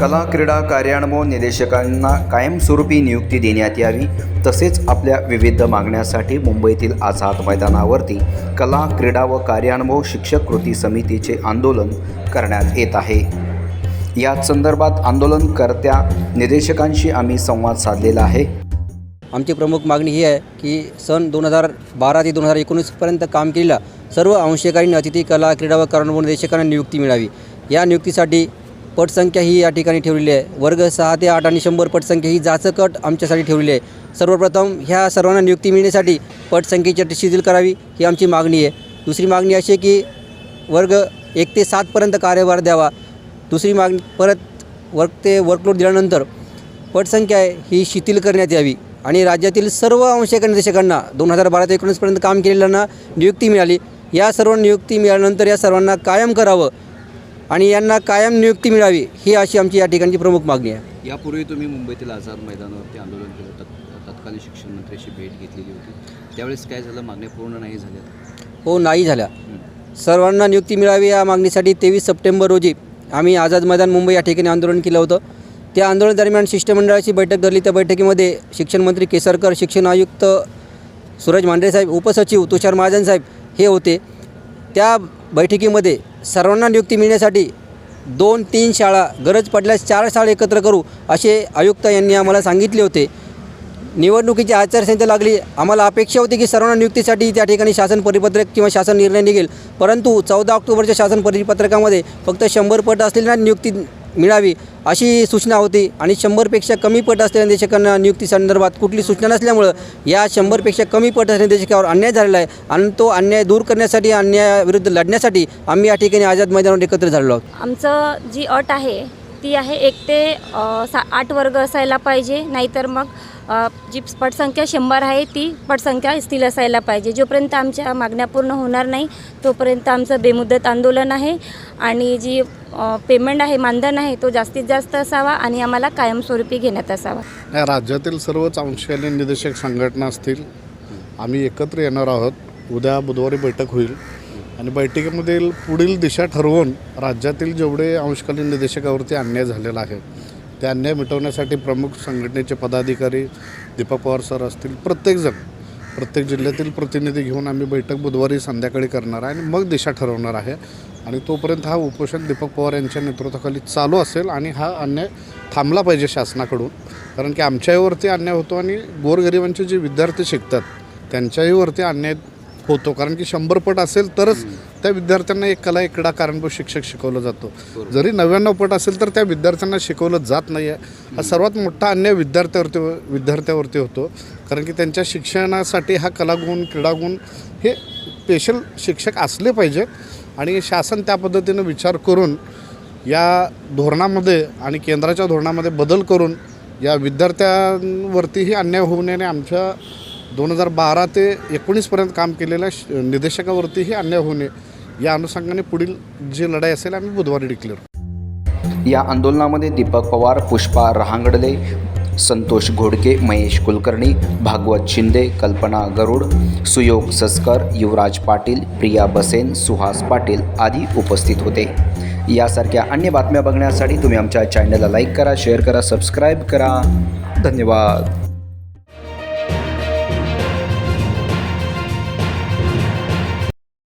कला क्रीडा कार्यानुभव निदेशकांना कायमस्वरूपी नियुक्ती देण्यात यावी तसेच आपल्या विविध मागण्यासाठी मुंबईतील आझाद मैदानावरती कला क्रीडा व कार्यानुभव शिक्षक कृती समितीचे आंदोलन करण्यात येत आहे. याच संदर्भात आंदोलनकर्त्या निदेशकांशी आम्ही संवाद साधलेला आहे. आमची प्रमुख मागणी ही आहे की सन दोन हजार बारा ते दोन हजार एकोणीसपर्यंत काम केलेल्या सर्व अंशकालीन अतिथी कला क्रीडा व कार्यानुभव निदेशकांना नियुक्ती मिळावी. या नियुक्तीसाठी पटसंख्या ही या ठिकाणी ठेवलेली आहे. वर्ग सहा ते आठ आणि शंभर पटसंख्या ही जाचकट आमच्यासाठी ठेवलेली आहे. सर्वप्रथम ह्या सर्वांना नियुक्ती मिळण्यासाठी पटसंख्येची अट शिथिल करावी ही आमची मागणी आहे. दुसरी मागणी अशी आहे की वर्ग एक ते सातपर्यंत कार्यभार द्यावा. दुसरी मागणी परत वर्क ते वर्कलोड दिल्यानंतर पटसंख्या आहे ही शिथिल करण्यात यावी आणि राज्यातील सर्व अंशक निर्देशकांना दोन हजार बारा ते एकोणीसपर्यंत काम केलेल्यांना नियुक्ती मिळाली. या सर्व नियुक्ती मिळाल्यानंतर या सर्वांना कायम करावं आणि यांना कायम नियुक्ती मिळावी ही अशी आमची या ठिकाणची प्रमुख मागणी आहे. यापूर्वी तुम्ही मुंबईतील आझाद मैदानावरती आंदोलन केलं. तत् तत्कालीन शिक्षण मंत्र्याशी भेट घेतलेली होती. त्यावेळेस काय झालं? मागण्या पूर्ण नाही झाल्या. हो नाही झाल्या. सर्वांना नियुक्ती मिळावी या मागणीसाठी तेवीस सप्टेंबर रोजी आम्ही आझाद मैदान मुंबई या ठिकाणी आंदोलन केलं होतं. त्या आंदोलनादरम्यान शिष्टमंडळाची बैठक धरली. त्या बैठकीमध्ये शिक्षण मंत्री केसरकर शिक्षण आयुक्त सूरज मांढरे साहेब उपसचिव तुषार महाजन साहेब हे होते. त्या बैठकीमध्ये सर्वांना नियुक्ती मिळण्यासाठी दोन तीन शाळा गरज पडल्यास चार शाळा एकत्र करू असे आयुक्त यांनी आम्हाला सांगितले होते. निवडणुकीची आचारसंहिता लागली. आम्हाला अपेक्षा होती की सर्वांना नियुक्तीसाठी त्या ठिकाणी शासन परिपत्रक किंवा शासन निर्णय निघेल. परंतु चौदा ऑक्टोबरच्या शासन परिपत्रकामध्ये फक्त शंभर पट असलेल्या नियुक्ती मिळावी अशी सूचना होती आणि शंभरपेक्षा कमी पट असलेल्या निदेशकांना नियुक्तीसंदर्भात कुठली सूचना नसल्यामुळं या शंभरपेक्षा कमी पट असलेल्या निदेशकावर अन्याय झालेला आहे आणि तो अन्याय दूर करण्यासाठी अन्यायाविरुद्ध लढण्यासाठी आम्ही या ठिकाणी आझाद मैदानावर एकत्र झालेलो आहोत. आमचं जी अट आहे ती आहे एक ते सा आठ वर्ग असायला पाहिजे नाहीतर मग जी पटसंख्या शंभर आहे ती पटसंख्या स्थिर असायला पाहिजे. जोपर्यंत आमच्या मागण्या पूर्ण होणार नाही तोपर्यंत आमचं बेमुदत आंदोलन आहे आणि जी पेमेंट आहे मानधन आहे तो जास्तीत जास्त असावा आणि आम्हाला कायमस्वरूपी घेण्यात असावा. राज्यातील सर्वच अंशकालीन निदेशक संघटना असतील आम्ही एकत्र येणार आहोत. उद्या बुधवारी बैठक होईल आणि बैठकीमधील पुढील दिशा ठरवून राज्यातील जेवढे अंशकालीन निदेशकावरती अन्याय झालेला आहे ते अन्याय मिटवण्यासाठी प्रमुख संघटनेचे पदाधिकारी दीपक पवार सर असतील प्रत्येकजण प्रत्येक जिल्ह्यातील प्रतिनिधी घेऊन आम्ही बैठक बुधवारी संध्याकाळी करणार आहे आणि मग दिशा ठरवणार आहे. आणि तोपर्यंत हा उपोषण दीपक पवार यांच्या नेतृत्वाखाली चालू असेल आणि हा अन्याय थांबला पाहिजे शासनाकडून. कारण की आमच्याहीवरती अन्याय होतो आणि गोरगरिबांचे जे विद्यार्थी शिकतात त्यांच्याहीवरती अन्याय होतो. कारण की शंभर पट असेल तरच त्या विद्यार्थ्यांना एक कला एक क्रीडा कारणभूत शिक्षक शिकवलं जातो. जरी नव्याण्णव पट असेल तर त्या विद्यार्थ्यांना शिकवलं जात नाही आहे हा सर्वात मोठा अन्याय विद्यार्थ्यावरती विद्यार्थ्यावरती होतो. कारण की त्यांच्या शिक्षणासाठी हा कलागुण क्रीडागुण हे स्पेशल शिक्षक असले पाहिजेत. आणि शासन त्या पद्धतीनं विचार करून या धोरणामध्ये आणि केंद्राच्या धोरणामध्ये बदल करून या विद्यार्थ्यांवरतीही अन्याय होऊ नये आणि आमच्या दोन हजार बारा ते एकोणीसपर्यंत काम केलेल्या श- निदेशकावरतीही अन्याय होऊ नये. या अनुषंगाने पुढील जी लढाई असेल आम्ही बुधवारी डिक्लेअर या आंदोलनामध्ये दीपक पवार पुष्पा रहांगडले संतोष घोडके महेश कुलकर्णी भागवत शिंदे कल्पना गरुड सुयोग सस्कर युवराज पाटील प्रिया बसेन सुहास पाटील आदी उपस्थित होते. यासारख्या अन्य बातम्या बघण्यासाठी तुम्ही आमच्या चॅनलला लाईक करा शेअर करा सबस्क्राईब करा. धन्यवाद.